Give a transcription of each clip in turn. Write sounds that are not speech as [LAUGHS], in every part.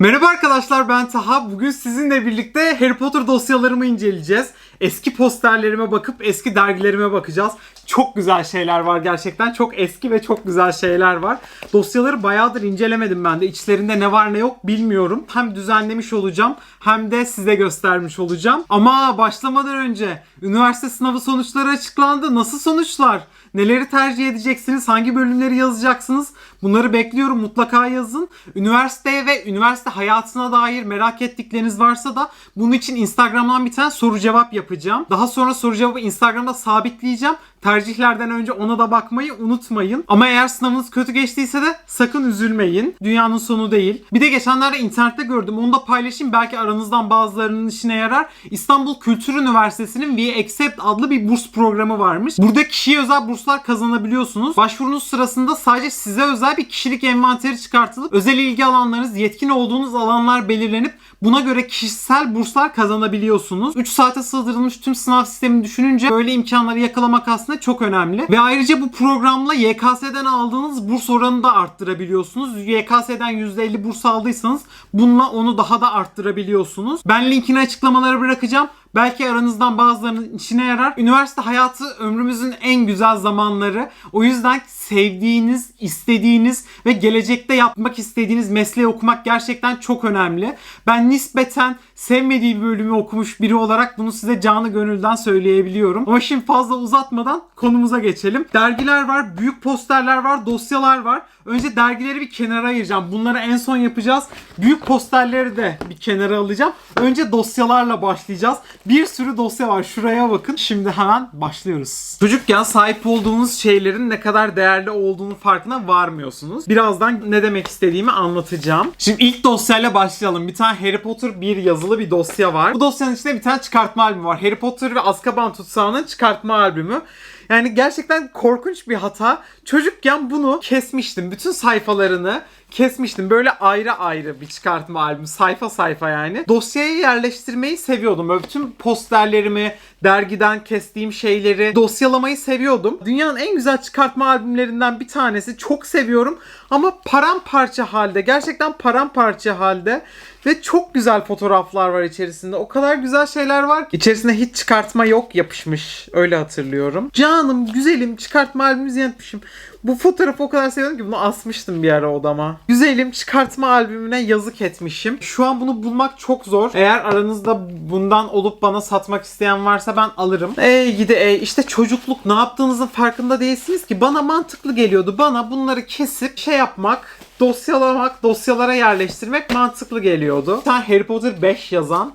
Merhaba arkadaşlar ben Taha. Bugün sizinle birlikte Harry Potter dosyalarımı inceleyeceğiz. Eski posterlerime bakıp eski dergilerime bakacağız. Çok güzel şeyler var gerçekten. Çok eski ve çok güzel şeyler var. Dosyaları bayağıdır incelemedim ben de. İçlerinde ne var ne yok bilmiyorum. Hem düzenlemiş olacağım hem de size göstermiş olacağım. Ama başlamadan önce üniversite sınavı sonuçları açıklandı. Nasıl sonuçlar? Neleri tercih edeceksiniz? Hangi bölümleri yazacaksınız? Bunları bekliyorum. Mutlaka yazın. Üniversiteye ve üniversite hayatına dair merak ettikleriniz varsa da bunun için Instagram'dan bir tane soru cevap yapacağım. Daha sonra soru cevabı Instagram'da sabitleyeceğim. Tercihlerden önce ona da bakmayı unutmayın. Ama eğer sınavınız kötü geçtiyse de sakın üzülmeyin. Dünyanın sonu değil. Bir de geçenlerde internette gördüm. Onu da paylaşayım. Belki aranızdan bazılarının işine yarar. İstanbul Kültür Üniversitesi'nin We Accept adlı bir burs programı varmış. Burada kişiye özel burslar kazanabiliyorsunuz. Başvurunuz sırasında sadece size özel bir kişilik envanteri çıkartılıp özel ilgi alanlarınız, yetkin olduğunuz alanlar belirlenip buna göre kişisel burslar kazanabiliyorsunuz. 3 saate sığdırılmış tüm sınav sistemini düşününce böyle imkanları yakalamak aslında çok önemli. Ve ayrıca bu programla YKS'den aldığınız burs oranını da arttırabiliyorsunuz. YKS'den %50 burs aldıysanız bununla onu daha da arttırabiliyorsunuz. Ben linkini açıklamalara bırakacağım. Belki aranızdan bazılarının işine yarar. Üniversite hayatı ömrümüzün en güzel zamanları. O yüzden sevdiğiniz, istediğiniz ve gelecekte yapmak istediğiniz mesleği okumak gerçekten çok önemli. Ben nispeten sevmediği bir bölümü okumuş biri olarak bunu size canı gönülden söyleyebiliyorum. Ama şimdi fazla uzatmadan konumuza geçelim. Dergiler var, büyük posterler var, dosyalar var. Önce dergileri bir kenara ayıracağım. Bunları en son yapacağız. Büyük posterleri de bir kenara alacağım. Önce dosyalarla başlayacağız. Bir sürü dosya var. Şuraya bakın. Şimdi hemen başlıyoruz. Çocukken sahip olduğunuz şeylerin ne kadar değerli olduğunu farkına varmıyorsunuz. Birazdan ne demek istediğimi anlatacağım. Şimdi ilk dosyayla başlayalım. Bir tane Harry Potter bir yazılı bir dosya var. Bu dosyanın içinde bir tane çıkartma albümü var. Harry Potter ve Azkaban Tutsağı'nın çıkartma albümü. Yani gerçekten korkunç bir hata. Çocukken bunu kesmiştim. Bütün sayfalarını kesmiştim. Böyle ayrı ayrı bir çıkartma albüm. Sayfa sayfa yani. Dosyaya yerleştirmeyi seviyordum. Böyle bütün posterlerimi, dergiden kestiğim şeyleri dosyalamayı seviyordum. Dünyanın en güzel çıkartma albümlerinden bir tanesi. Çok seviyorum. Ama paramparça halde. Gerçekten paramparça halde. Ve çok güzel fotoğraflar var içerisinde. O kadar güzel şeyler var ki. İçerisinde hiç çıkartma yok yapışmış. Öyle hatırlıyorum. Canım, güzelim çıkartma albümümüzü yapmışım. Bu fotoğrafı o kadar seviyorum ki bunu asmıştım bir ara odama. Güzelim çıkartma albümüne yazık etmişim. Şu an bunu bulmak çok zor. Eğer aranızda bundan olup bana satmak isteyen varsa ben alırım. Ey gidi ey işte çocukluk ne yaptığınızın farkında değilsiniz ki. Bana mantıklı geliyordu. Bana bunları kesip şey yapmak dosyalamak, dosyalara yerleştirmek mantıklı geliyordu. Bir tane Harry Potter 5 yazan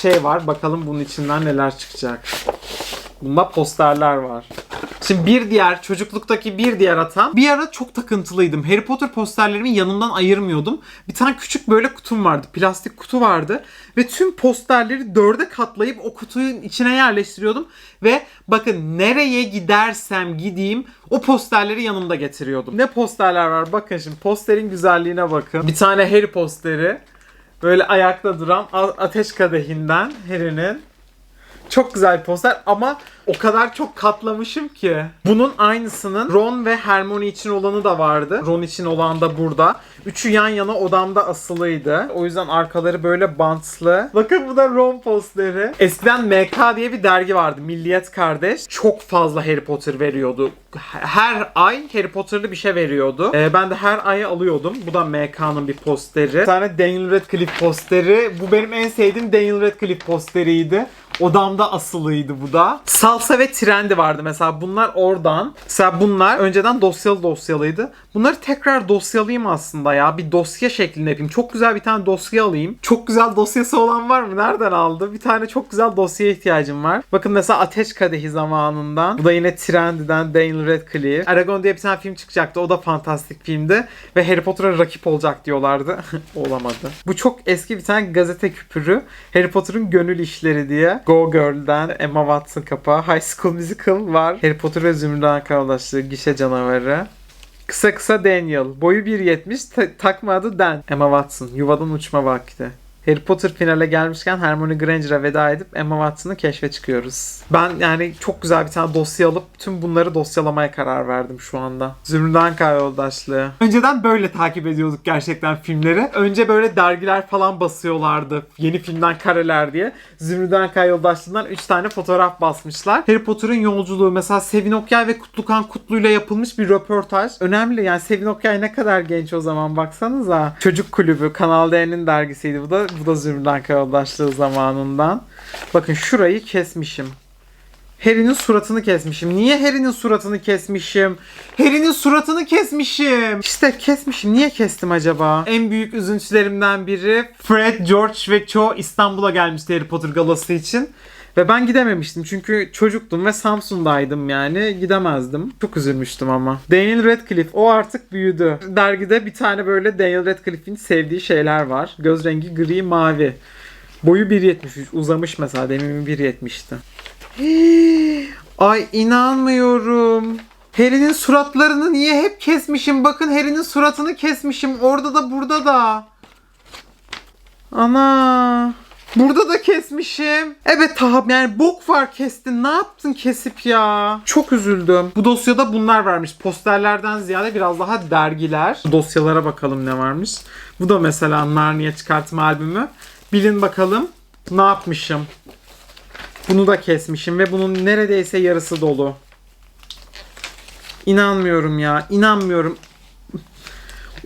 şey var. Bakalım bunun içinden neler çıkacak. Bunda posterler var. Şimdi bir diğer çocukluktaki bir diğer hatam. Bir ara çok takıntılıydım. Harry Potter posterlerimi yanımdan ayırmıyordum. Bir tane küçük böyle kutum vardı. Plastik kutu vardı. Ve tüm posterleri dörde katlayıp o kutunun içine yerleştiriyordum. Ve bakın nereye gidersem gideyim o posterleri yanımda getiriyordum. Ne posterler var bakın şimdi posterin güzelliğine bakın. Bir tane Harry posteri. Böyle ayakta duran ateş kadehinden Harry'nin. Çok güzel poster ama o kadar çok katlamışım ki. Bunun aynısının Ron ve Hermione için olanı da vardı. Ron için olan da burada. Üçü yan yana odamda asılıydı. O yüzden arkaları böyle bantlı. Bakın bu da Ron posteri. Eskiden MK diye bir dergi vardı. Milliyet Kardeş. Çok fazla Harry Potter veriyordu. Her ay Harry Potter'lı bir şey veriyordu. Ee, ben de her ay alıyordum. Bu da MK'nın bir posteri. Bir tane Daniel Radcliffe posteri. Bu benim en sevdiğim Daniel Radcliffe posteriydi. Odamda asılıydı bu da. Salsa ve trendi vardı mesela. Bunlar oradan. Mesela bunlar önceden dosyalı dosyalıydı. Bunları tekrar dosyalayayım aslında ya. Bir dosya şeklinde yapayım. Çok güzel bir tane dosya alayım. Çok güzel dosyası olan var mı? Nereden aldı? Bir tane çok güzel dosyaya ihtiyacım var. Bakın mesela Ateş Kadehi zamanından. Bu da yine Trendy'den Daniel Radcliffe. Aragon diye bir tane film çıkacaktı. O da fantastik filmdi. Ve Harry Potter'a rakip olacak diyorlardı. [LAUGHS] Olamadı. Bu çok eski bir tane gazete küpürü. Harry Potter'ın gönül işleri diye. Go Girl'den Emma Watson kapağı. High School Musical var. Harry Potter ve Zümrüt Arkadaşlığı. Gişe canavarı. Kısa kısa Daniel. Boyu 1.70. Ta- takma adı Dan. Emma Watson. Yuvadan uçma vakti. Harry Potter finale gelmişken Hermione Granger'a veda edip Emma Watson'ı keşfe çıkıyoruz. Ben yani çok güzel bir tane dosya alıp tüm bunları dosyalamaya karar verdim şu anda. Zümrüt Anka yoldaşlığı. Önceden böyle takip ediyorduk gerçekten filmleri. Önce böyle dergiler falan basıyorlardı. Yeni filmden kareler diye. Zümrüt Anka yoldaşlığından 3 tane fotoğraf basmışlar. Harry Potter'ın yolculuğu mesela Sevin Okyay ve Kutlukan Kutlu'yla yapılmış bir röportaj. Önemli yani Sevin Okyay ne kadar genç o zaman baksanıza. Çocuk Kulübü Kanal D'nin dergisiydi bu da. Bu da Zümrüt yoldaşlığı zamanından. Bakın şurayı kesmişim. Harry'nin suratını kesmişim. Niye Harry'nin suratını kesmişim? Harry'nin suratını kesmişim. İşte kesmişim. Niye kestim acaba? En büyük üzüntülerimden biri Fred, George ve Cho İstanbul'a gelmişti Harry Potter galası için. Ve ben gidememiştim çünkü çocuktum ve Samsun'daydım yani gidemezdim. Çok üzülmüştüm ama. Daniel Radcliffe o artık büyüdü. Dergide bir tane böyle Daniel Radcliffe'in sevdiği şeyler var. Göz rengi gri mavi. Boyu 1.73 uzamış mesela demin 1.70'ti. [GASPS] Ay inanmıyorum. Harry'nin suratlarını niye hep kesmişim? Bakın Harry'nin suratını kesmişim. Orada da burada da. Ana. Burada da kesmişim. Evet Tahap yani bok var kestin. Ne yaptın kesip ya? Çok üzüldüm. Bu dosyada bunlar varmış. Posterlerden ziyade biraz daha dergiler. Dosyalara bakalım ne varmış. Bu da mesela Narnia çıkartma albümü. Bilin bakalım ne yapmışım. Bunu da kesmişim ve bunun neredeyse yarısı dolu. İnanmıyorum ya. inanmıyorum.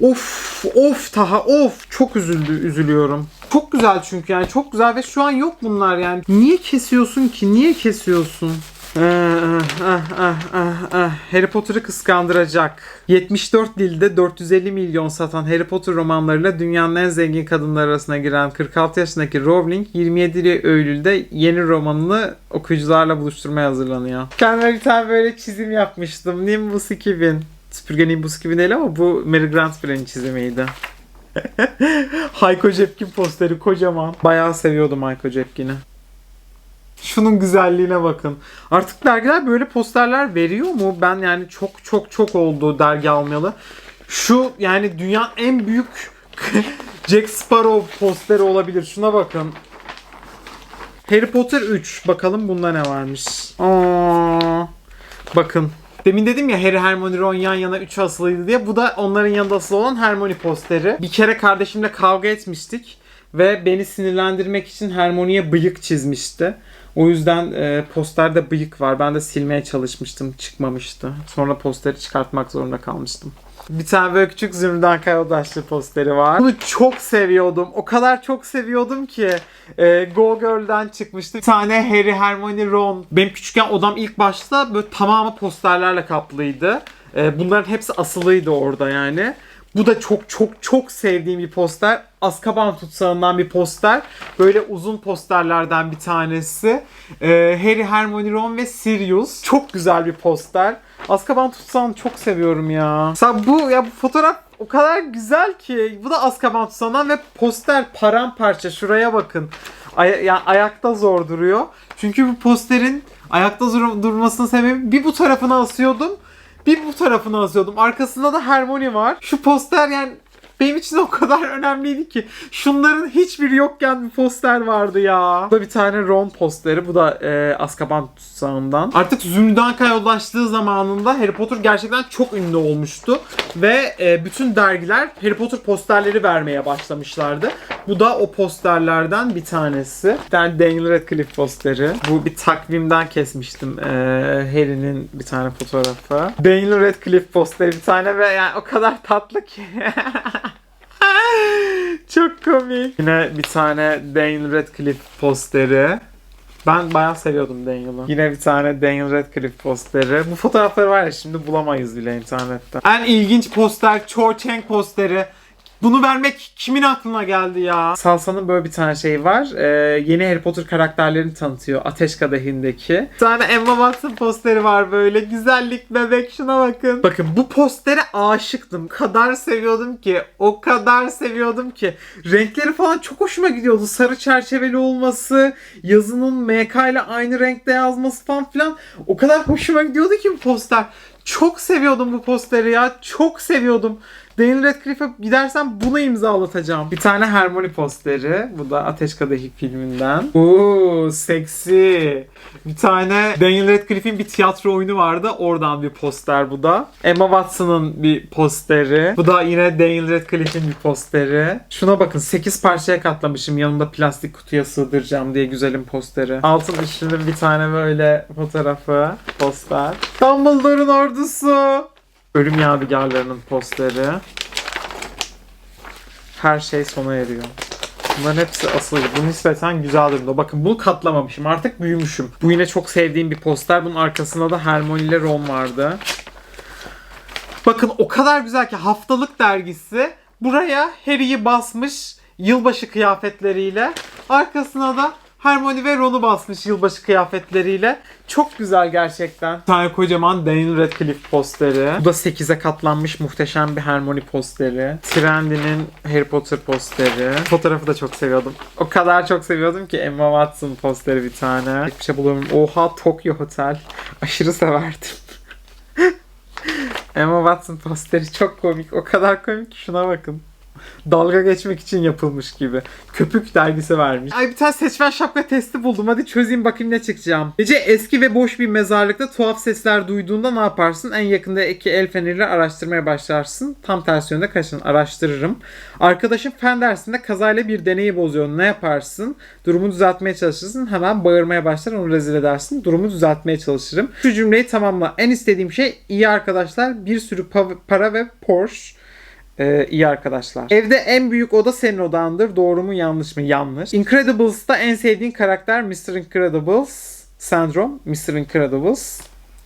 Of of Taha of çok üzüldü üzülüyorum. Çok güzel çünkü yani çok güzel ve şu an yok bunlar yani. Niye kesiyorsun ki? Niye kesiyorsun? Ah, ah, ah, ah. Harry Potter'ı kıskandıracak. 74 dilde 450 milyon satan Harry Potter romanlarıyla dünyanın en zengin kadınlar arasına giren 46 yaşındaki Rowling 27 Eylül'de yeni romanını okuyucularla buluşturmaya hazırlanıyor. Kendime bir tane böyle çizim yapmıştım. Nimbus 2000. Süpürge Nimbus 2000 değil ama bu Mary Grant çizimiydi. [LAUGHS] Hayko Cepkin posteri kocaman. Bayağı seviyordum Hayko Cepkin'i. Şunun güzelliğine bakın. Artık dergiler böyle posterler veriyor mu? Ben yani çok çok çok oldu dergi almayalı. Şu yani dünyanın en büyük [LAUGHS] Jack Sparrow posteri olabilir. Şuna bakın. Harry Potter 3. Bakalım bunda ne varmış. Aa, bakın. Demin dedim ya Harry, Hermione, Ron yan yana 3 asılıydı diye. Bu da onların yanında asılı olan Hermione posteri. Bir kere kardeşimle kavga etmiştik. Ve beni sinirlendirmek için Hermione'ye bıyık çizmişti. O yüzden e, posterde bıyık var. Ben de silmeye çalışmıştım. Çıkmamıştı. Sonra posteri çıkartmak zorunda kalmıştım. Bir tane böyle küçük Zümrüden Kayodaşlı posteri var. Bunu çok seviyordum. O kadar çok seviyordum ki. E, Go Girl'den çıkmıştı. Bir tane Harry, Hermione, Ron. Benim küçükken odam ilk başta böyle tamamı posterlerle kaplıydı. E, bunların hepsi asılıydı orada yani. Bu da çok çok çok sevdiğim bir poster. Azkaban tutsağından bir poster. Böyle uzun posterlerden bir tanesi. Ee, Harry, Hermione, Ron ve Sirius. Çok güzel bir poster. Azkaban tutsağını çok seviyorum ya. Mesela bu ya bu fotoğraf o kadar güzel ki. Bu da Azkaban tutsağından ve poster paramparça. Şuraya bakın. Ay- yani ayakta zor duruyor. Çünkü bu posterin ayakta dur- durmasının sebebi bir bu tarafına asıyordum. Bir bu tarafına asıyordum. Arkasında da Hermione var. Şu poster yani benim için o kadar [LAUGHS] önemliydi ki. Şunların hiçbiri yokken bir poster vardı ya. Bu da bir tane Ron posteri. Bu da e, Azkaban tutsağından. Artık Zümrüdanka yollaştığı zamanında Harry Potter gerçekten çok ünlü olmuştu. Ve e, bütün dergiler Harry Potter posterleri vermeye başlamışlardı. Bu da o posterlerden bir tanesi. Bir tane Daniel Radcliffe posteri. Bu bir takvimden kesmiştim. E, Harry'nin bir tane fotoğrafı. Daniel Radcliffe posteri bir tane ve yani o kadar tatlı ki. [LAUGHS] Çok komik. Yine bir tane Daniel Radcliffe posteri. Ben bayağı seviyordum Daniel'ı. Yine bir tane Daniel Radcliffe posteri. Bu fotoğrafları var ya şimdi bulamayız bile internette. En ilginç poster Cho Chang posteri. Bunu vermek kimin aklına geldi ya? Salsa'nın böyle bir tane şey var. Ee, yeni Harry Potter karakterlerini tanıtıyor. Ateş Kadehi'ndeki. Bir tane Emma Watson posteri var böyle. Güzellik bebek şuna bakın. Bakın bu postere aşıktım. Kadar seviyordum ki. O kadar seviyordum ki. Renkleri falan çok hoşuma gidiyordu. Sarı çerçeveli olması, yazının MK ile aynı renkte yazması falan filan. O kadar hoşuma gidiyordu ki bu poster. Çok seviyordum bu posteri ya. Çok seviyordum. Daniel Radcliffe'e gidersem bunu imzalatacağım. Bir tane Hermione posteri. Bu da Ateş Kadehi filminden. Oo seksi. Bir tane Daniel Radcliffe'in bir tiyatro oyunu vardı. Oradan bir poster bu da. Emma Watson'ın bir posteri. Bu da yine Daniel Radcliffe'in bir posteri. Şuna bakın 8 parçaya katlamışım. Yanımda plastik kutuya sığdıracağım diye güzelim posteri. Altın üstünde bir tane böyle fotoğrafı. Poster. Dumbledore'un ordusu. Ölüm Yadigarlarının posteri. Her şey sona eriyor. Bunların hepsi asılı. Bu nispeten güzel durumda. Bakın bunu katlamamışım. Artık büyümüşüm. Bu yine çok sevdiğim bir poster. Bunun arkasında da Hermione ile Ron vardı. Bakın o kadar güzel ki haftalık dergisi buraya Harry'i basmış yılbaşı kıyafetleriyle. Arkasına da Hermione ve Ron'u basmış yılbaşı kıyafetleriyle. Çok güzel gerçekten. Bir tane kocaman Daniel Radcliffe posteri. Bu da 8'e katlanmış muhteşem bir Hermione posteri. Trendy'nin Harry Potter posteri. Fotoğrafı da çok seviyordum. O kadar çok seviyordum ki Emma Watson posteri bir tane. Hiçbir şey bulamıyorum. Oha Tokyo Hotel. Aşırı severdim. [LAUGHS] Emma Watson posteri çok komik. O kadar komik ki şuna bakın. Dalga geçmek için yapılmış gibi. Köpük dergisi vermiş. Ay bir tane seçmen şapka testi buldum. Hadi çözeyim bakayım ne çıkacağım. Gece eski ve boş bir mezarlıkta tuhaf sesler duyduğunda ne yaparsın? En yakındaki el feneriyle araştırmaya başlarsın. Tam tersi yönde kaçın. Araştırırım. Arkadaşın fen dersinde kazayla bir deneyi bozuyor. Ne yaparsın? Durumu düzeltmeye çalışırsın. Hemen bağırmaya başlar onu rezil edersin. Durumu düzeltmeye çalışırım. Şu cümleyi tamamla. En istediğim şey iyi arkadaşlar, bir sürü pa- para ve Porsche. Ee, iyi arkadaşlar. Evde en büyük oda senin odandır. Doğru mu yanlış mı? Yanlış. Incredibles'ta en sevdiğin karakter Mr. Incredibles. Sandrom. Mr. Incredibles.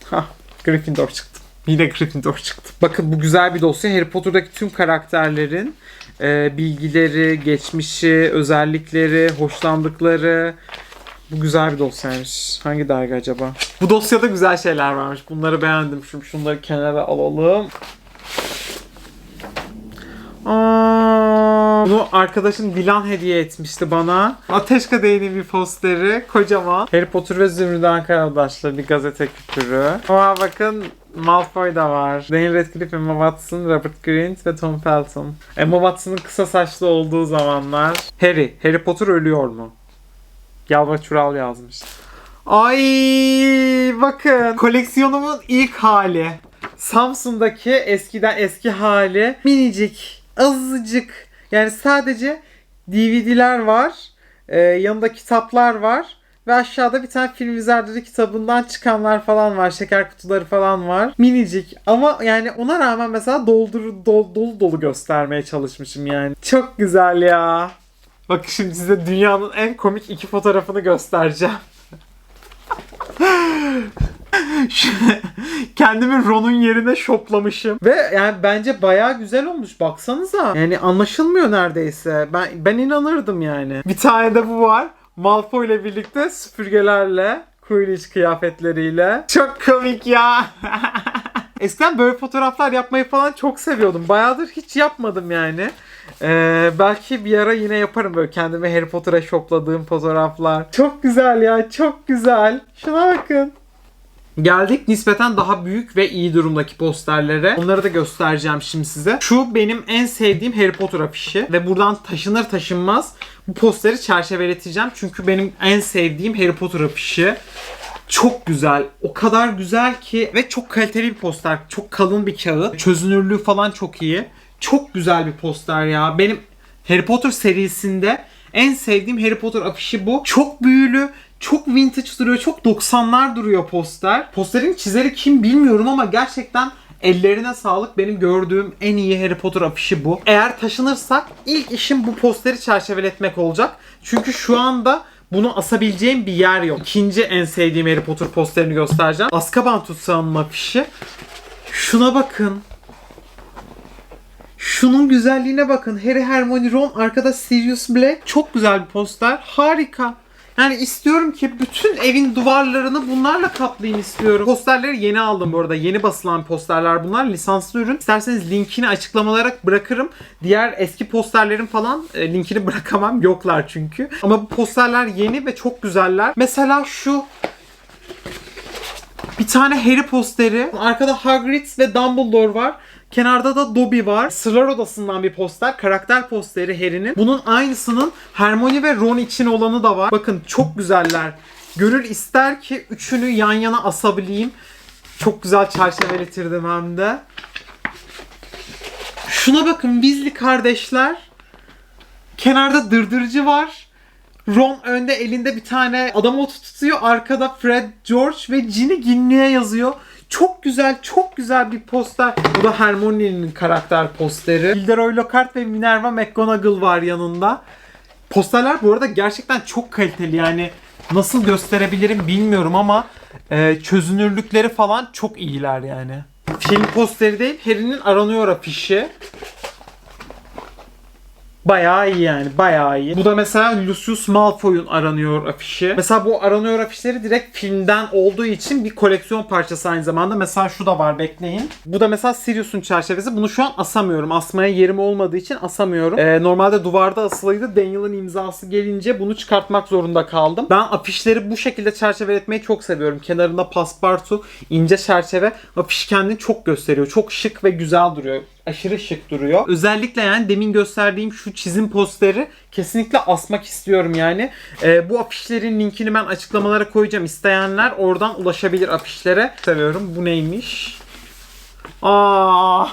Hah. Gryffindor çıktı. Yine Gryffindor çıktı. Bakın bu güzel bir dosya. Harry Potter'daki tüm karakterlerin e, bilgileri, geçmişi, özellikleri, hoşlandıkları. Bu güzel bir dosyaymış. Hangi dergi acaba? Bu dosyada güzel şeyler varmış. Bunları beğendim. Şimdi şunları kenara alalım. Aa, bunu arkadaşım Dilan hediye etmişti bana. Ateş Kadehi'nin bir posteri. Kocaman. Harry Potter ve Zümrüt Arkadaşlar bir gazete küpürü. Aa bakın Malfoy da var. Daniel Radcliffe, Emma Watson, Robert Grint ve Tom Felton. Emma Watson'ın kısa saçlı olduğu zamanlar. Harry. Harry Potter ölüyor mu? Yalva Çural yazmış. Ay bakın koleksiyonumun ilk hali. Samsun'daki eskiden eski hali minicik, azıcık. Yani sadece DVD'ler var. Ee, yanında kitaplar var. Ve aşağıda bir tane film izlerleri kitabından çıkanlar falan var. Şeker kutuları falan var. Minicik. Ama yani ona rağmen mesela doldur, dol, dolu dolu göstermeye çalışmışım yani. Çok güzel ya. Bak şimdi size dünyanın en komik iki fotoğrafını göstereceğim. [LAUGHS] Kendimi Ron'un yerine şoplamışım. Ve yani bence bayağı güzel olmuş. Baksanıza. Yani anlaşılmıyor neredeyse. Ben ben inanırdım yani. Bir tane de bu var. Malfoy ile birlikte süpürgelerle, Quidditch kıyafetleriyle. Çok komik ya. [LAUGHS] Eskiden böyle fotoğraflar yapmayı falan çok seviyordum. Bayağıdır hiç yapmadım yani. Ee, belki bir ara yine yaparım böyle kendime Harry Potter'a şopladığım fotoğraflar. Çok güzel ya, çok güzel. Şuna bakın. Geldik nispeten daha büyük ve iyi durumdaki posterlere. Onları da göstereceğim şimdi size. Şu benim en sevdiğim Harry Potter afişi. Ve buradan taşınır taşınmaz bu posteri çerçeveleteceğim. Çünkü benim en sevdiğim Harry Potter afişi. Çok güzel. O kadar güzel ki ve çok kaliteli bir poster. Çok kalın bir kağıt. Çözünürlüğü falan çok iyi. Çok güzel bir poster ya. Benim Harry Potter serisinde en sevdiğim Harry Potter afişi bu. Çok büyülü, çok vintage duruyor, çok 90'lar duruyor poster. Posterin çizeri kim bilmiyorum ama gerçekten ellerine sağlık. Benim gördüğüm en iyi Harry Potter afişi bu. Eğer taşınırsak ilk işim bu posteri çerçeveletmek olacak. Çünkü şu anda bunu asabileceğim bir yer yok. İkinci en sevdiğim Harry Potter posterini göstereceğim. Azkaban Tutsağı'nın afişi. Şuna bakın. Şunun güzelliğine bakın. Harry, Hermione, Ron, arkada Sirius Black. Çok güzel bir poster. Harika. Yani istiyorum ki bütün evin duvarlarını bunlarla kaplayayım istiyorum. Posterleri yeni aldım bu arada. Yeni basılan posterler bunlar. Lisanslı ürün. İsterseniz linkini açıklamalara bırakırım. Diğer eski posterlerin falan e, linkini [LAUGHS] bırakamam. Yoklar çünkü. Ama bu posterler yeni ve çok güzeller. Mesela şu bir tane Harry posteri. Arkada Hagrid ve Dumbledore var. Kenarda da Dobby var. Sırlar Odası'ndan bir poster. Karakter posteri Harry'nin. Bunun aynısının Hermione ve Ron için olanı da var. Bakın çok güzeller. Gönül ister ki üçünü yan yana asabileyim. Çok güzel çerçeveletirdim hem de. Şuna bakın Weasley kardeşler. Kenarda dırdırcı var. Ron önde elinde bir tane adam otu tutuyor. Arkada Fred, George ve Ginny Ginny'e yazıyor. Çok güzel, çok güzel bir poster. Bu da Hermione'nin karakter posteri. Gilderoy Lockhart ve Minerva McGonagall var yanında. Posterler bu arada gerçekten çok kaliteli yani nasıl gösterebilirim bilmiyorum ama e, çözünürlükleri falan çok iyiler yani. Film posteri değil, Harry'nin aranıyor afişi. Bayağı iyi yani bayağı iyi. Bu da mesela Lucius Malfoy'un aranıyor afişi. Mesela bu aranıyor afişleri direkt filmden olduğu için bir koleksiyon parçası aynı zamanda. Mesela şu da var bekleyin. Bu da mesela Sirius'un çerçevesi. Bunu şu an asamıyorum. Asmaya yerim olmadığı için asamıyorum. Ee, normalde duvarda asılıydı. Daniel'ın imzası gelince bunu çıkartmak zorunda kaldım. Ben afişleri bu şekilde çerçeveletmeyi çok seviyorum. Kenarında paspartu, ince çerçeve. Afiş kendini çok gösteriyor. Çok şık ve güzel duruyor aşırı şık duruyor. Özellikle yani demin gösterdiğim şu çizim posteri kesinlikle asmak istiyorum yani. Ee, bu afişlerin linkini ben açıklamalara koyacağım. İsteyenler oradan ulaşabilir afişlere. Seviyorum. Bu neymiş? Aa!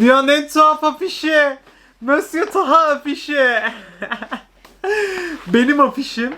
Dünyanın en tuhaf afişi. Monsieur Taha afişi. [LAUGHS] Benim afişim.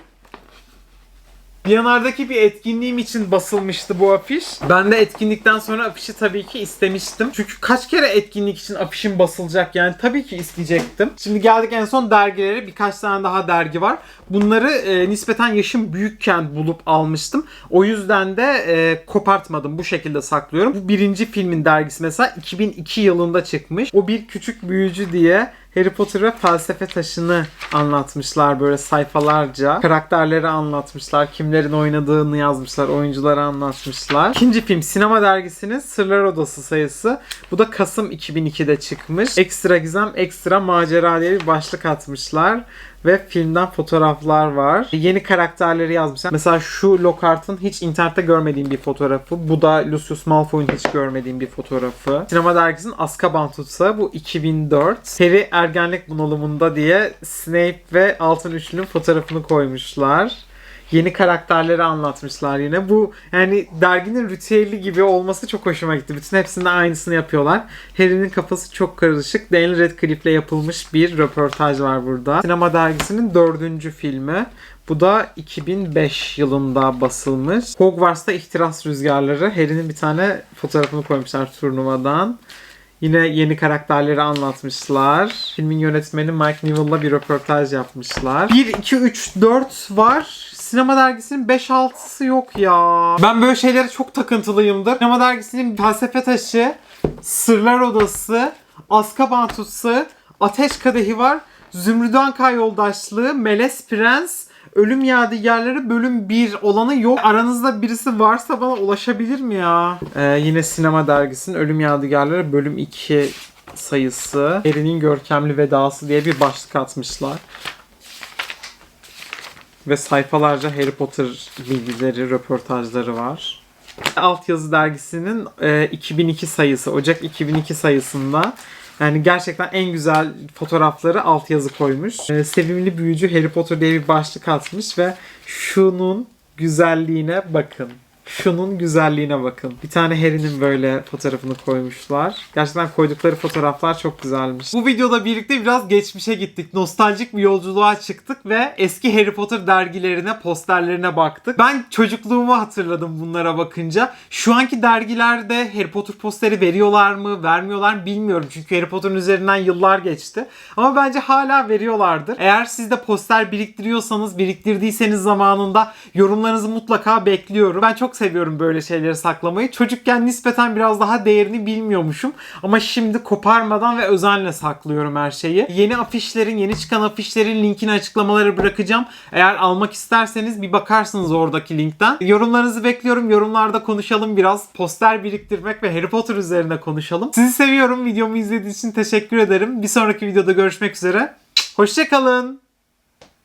Viyanar'daki bir etkinliğim için basılmıştı bu afiş. Ben de etkinlikten sonra afişi tabii ki istemiştim. Çünkü kaç kere etkinlik için afişim basılacak yani tabii ki isteyecektim. Şimdi geldik en son dergilere. Birkaç tane daha dergi var. Bunları e, nispeten yaşım büyükken bulup almıştım. O yüzden de e, kopartmadım. Bu şekilde saklıyorum. Bu birinci filmin dergisi mesela 2002 yılında çıkmış. O bir küçük büyücü diye Harry Potter ve felsefe taşını anlatmışlar böyle sayfalarca. Karakterleri anlatmışlar. Kimlerin oynadığını yazmışlar. Oyuncuları anlatmışlar. İkinci film Sinema Dergisi'nin Sırlar Odası sayısı. Bu da Kasım 2002'de çıkmış. Ekstra gizem, ekstra macera diye bir başlık atmışlar. Ve filmden fotoğraflar var. Yeni karakterleri yazmışlar. Mesela şu Lockhart'ın hiç internette görmediğim bir fotoğrafı. Bu da Lucius Malfoy'un hiç görmediğim bir fotoğrafı. Sinema dergisinin Azkaban tutsağı bu 2004. Harry ergenlik bunalımında diye Snape ve Altın Üçlü'nün fotoğrafını koymuşlar. Yeni karakterleri anlatmışlar yine. Bu yani derginin ritüeli gibi olması çok hoşuma gitti. Bütün hepsinde aynısını yapıyorlar. Harry'nin kafası çok karışık. Daniel Radcliffe'le yapılmış bir röportaj var burada. Sinema dergisinin dördüncü filmi. Bu da 2005 yılında basılmış. Hogwarts'ta ihtiras rüzgarları. Harry'nin bir tane fotoğrafını koymuşlar turnuvadan. Yine yeni karakterleri anlatmışlar. Filmin yönetmeni Mike Newell'la bir röportaj yapmışlar. 1, 2, 3, 4 var. Sinema dergisinin 5-6'sı yok ya. Ben böyle şeylere çok takıntılıyımdır. Sinema dergisinin felsefe taşı, Sırlar Odası, Azkaban Tutsağı, Ateş Kadehi var. Zümrüdanka Yoldaşlığı, Meles Prens, Ölüm Yadigarları bölüm 1 olanı yok. Aranızda birisi varsa bana ulaşabilir mi ya? Ee, yine sinema dergisinin Ölüm Yadigarları bölüm 2 sayısı. Harry'nin görkemli vedası diye bir başlık atmışlar. Ve sayfalarca Harry Potter bilgileri, röportajları var. Altyazı dergisinin e, 2002 sayısı, Ocak 2002 sayısında yani gerçekten en güzel fotoğrafları altyazı koymuş. E, sevimli büyücü Harry Potter diye bir başlık atmış ve şunun güzelliğine bakın. Şunun güzelliğine bakın. Bir tane Harry'nin böyle fotoğrafını koymuşlar. Gerçekten koydukları fotoğraflar çok güzelmiş. Bu videoda birlikte biraz geçmişe gittik. Nostaljik bir yolculuğa çıktık ve eski Harry Potter dergilerine, posterlerine baktık. Ben çocukluğumu hatırladım bunlara bakınca. Şu anki dergilerde Harry Potter posteri veriyorlar mı, vermiyorlar mı bilmiyorum. Çünkü Harry Potter'ın üzerinden yıllar geçti. Ama bence hala veriyorlardır. Eğer siz de poster biriktiriyorsanız, biriktirdiyseniz zamanında yorumlarınızı mutlaka bekliyorum. Ben çok seviyorum böyle şeyleri saklamayı. Çocukken nispeten biraz daha değerini bilmiyormuşum. Ama şimdi koparmadan ve özenle saklıyorum her şeyi. Yeni afişlerin, yeni çıkan afişlerin linkini açıklamalara bırakacağım. Eğer almak isterseniz bir bakarsınız oradaki linkten. Yorumlarınızı bekliyorum. Yorumlarda konuşalım biraz. Poster biriktirmek ve Harry Potter üzerine konuşalım. Sizi seviyorum. Videomu izlediğiniz için teşekkür ederim. Bir sonraki videoda görüşmek üzere. Hoşçakalın.